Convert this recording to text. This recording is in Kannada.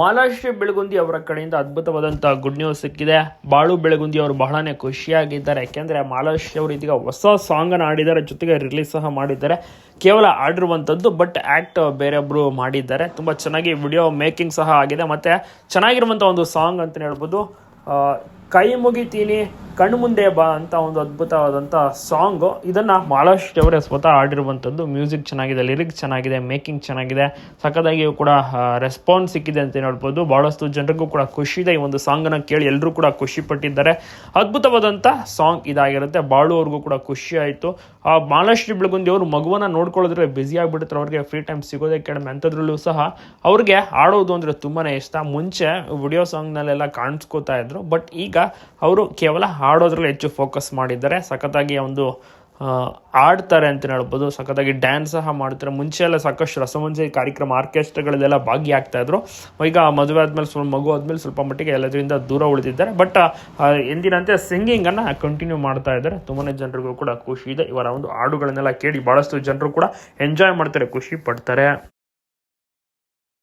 ಮಾಲಾಶ್ರೀ ಬೆಳಗುಂದಿ ಅವರ ಕಡೆಯಿಂದ ಅದ್ಭುತವಾದಂಥ ಗುಡ್ ನ್ಯೂಸ್ ಸಿಕ್ಕಿದೆ. ಬಾಳು ಬೆಳಗುಂದಿ ಅವರು ಬಹಳನೇ ಖುಷಿಯಾಗಿದ್ದಾರೆ. ಯಾಕೆಂದರೆ ಮಾಲಾಶ್ರೀ ಅವರು ಇದೀಗ ಹೊಸ ಸಾಂಗನ್ನು ಆಡಿದ್ದಾರೆ ಜೊತೆಗೆ ರಿಲೀಸ್ ಸಹ ಮಾಡಿದ್ದಾರೆ. ಕೇವಲ ಆಡಿರುವಂಥದ್ದು ಬಟ್ ಆ್ಯಕ್ಟ್ ಬೇರೊಬ್ಬರು ಮಾಡಿದ್ದಾರೆ. ತುಂಬ ಚೆನ್ನಾಗಿ ವಿಡಿಯೋ ಮೇಕಿಂಗ್ ಸಹ ಆಗಿದೆ. ಮತ್ತು ಚೆನ್ನಾಗಿರುವಂಥ ಒಂದು ಸಾಂಗ್ ಅಂತಲೇ ಹೇಳ್ಬೋದು. ಕೈ ಮುಗಿತೀನಿ ಕಣ್ಣು ಮುಂದೆ ಬಾ ಅಂತ ಒಂದು ಅದ್ಭುತವಾದಂಥ ಸಾಂಗು. ಇದನ್ನು ಮಾಲಾಶ್ರೀ ಅವರೇ ಸ್ವತಃ ಆಡಿರುವಂಥದ್ದು ಮ್ಯೂಸಿಕ್ ಚೆನ್ನಾಗಿದೆ, ಲಿರಿಕ್ಸ್ ಚೆನ್ನಾಗಿದೆ, ಮೇಕಿಂಗ್ ಚೆನ್ನಾಗಿದೆ. ಸಖತ್ತಾಗಿಯೂ ಕೂಡ ರೆಸ್ಪಾನ್ಸ್ ಸಿಕ್ಕಿದೆ ಅಂತ ಹೇಳ್ಬೋದು. ಭಾಳಷ್ಟು ಜನರಿಗೂ ಕೂಡ ಖುಷಿ ಇದೆ ಈ ಒಂದು ಸಾಂಗನ್ನು ಕೇಳಿ. ಎಲ್ಲರೂ ಕೂಡ ಖುಷಿ ಪಟ್ಟಿದ್ದಾರೆ ಅದ್ಭುತವಾದಂಥ ಸಾಂಗ್ ಇದಾಗಿರುತ್ತೆ. ಬಾಳು ಅವ್ರಿಗೂ ಕೂಡ ಖುಷಿ ಆಯಿತು. ಆ ಮಾಲಾಶ್ರೀ ಬೆಳಗುಂದಿ ಅವರು ಮಗುವನ್ನ ನೋಡ್ಕೊಳ್ಳೋದ್ರೆ ಬ್ಯುಸಿ ಆಗಿಬಿಡ್ತಾರೆ. ಅವ್ರಿಗೆ ಫ್ರೀ ಟೈಮ್ ಸಿಗೋದೇ ಕಡಿಮೆ. ಅಂಥದ್ರಲ್ಲೂ ಸಹ ಅವ್ರಿಗೆ ಆಡೋದು ಅಂದರೆ ತುಂಬಾ ಇಷ್ಟ. ಮುಂಚೆ ವಿಡಿಯೋ ಸಾಂಗ್ನಲ್ಲೆಲ್ಲ ಕಾಣಿಸ್ಕೋತಾ ಇದ್ರು. ಬಟ್ ಈಗ ಅವರು ಕೇವಲ ಹಾಡೋದ್ರಲ್ಲಿ ಹೆಚ್ಚು ಫೋಕಸ್ ಮಾಡಿದ್ದಾರೆ. ಸಖತ್ತಾಗಿ ಒಂದು ಆಡ್ತಾರೆ ಅಂತ ಹೇಳ್ಬೋದು. ಸಖತ್ತಾಗಿ ಡ್ಯಾನ್ಸ್ ಸಹ ಮಾಡ್ತಾರೆ. ಮುಂಚೆ ಎಲ್ಲ ಸಾಕಷ್ಟು ರಸಮಂಜರಿ ಕಾರ್ಯಕ್ರಮ ಆರ್ಕೆಸ್ಟ್ರಾಗಳಲ್ಲೆಲ್ಲ ಭಾಗಿಯಾಗ್ತಾಯಿದ್ರು ಈಗ ಮದುವೆ ಆದ್ಮೇಲೆ ಸ್ವಲ್ಪ, ಮಗು ಆದ್ಮೇಲೆ ಸ್ವಲ್ಪ ಮಟ್ಟಿಗೆ ಎಲ್ಲದರಿಂದ ದೂರ ಉಳಿದಿದ್ದಾರೆ. ಬಟ್ ಎಂದಿನಂತೆ ಸಿಂಗಿಂಗನ್ನು ಕಂಟಿನ್ಯೂ ಮಾಡ್ತಾ ಇದ್ದಾರೆ. ತುಂಬಾ ಜನರಿಗೂ ಕೂಡ ಖುಷಿ ಇದೆ. ಇವರ ಒಂದು ಹಾಡುಗಳನ್ನೆಲ್ಲ ಕೇಳಿ ಭಾಳಷ್ಟು ಜನರು ಕೂಡ ಎಂಜಾಯ್ ಮಾಡ್ತಾರೆ, ಖುಷಿ ಪಡ್ತಾರೆ.